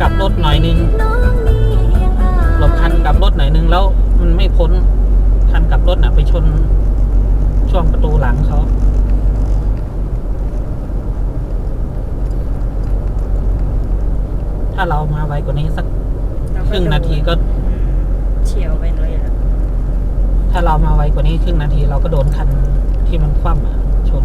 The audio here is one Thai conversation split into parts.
กลับรถหน่อยนึงหลบคันกลับรถหน่อยนึงแล้วมันไม่พ้นคันกลับรถนะไปชนช่วงประตูหลังเขาถ้าเรามาไวกว่านี้สักครึ่งนาทีก็เฉียวไปเลยถ้าเรามาไวกว่านี้ครึ่งนาทีเราก็โดนคันที่มันคว่ำชน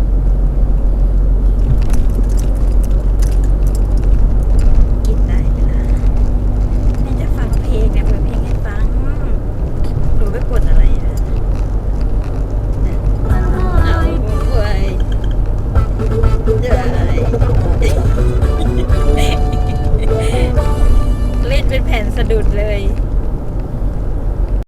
Bye.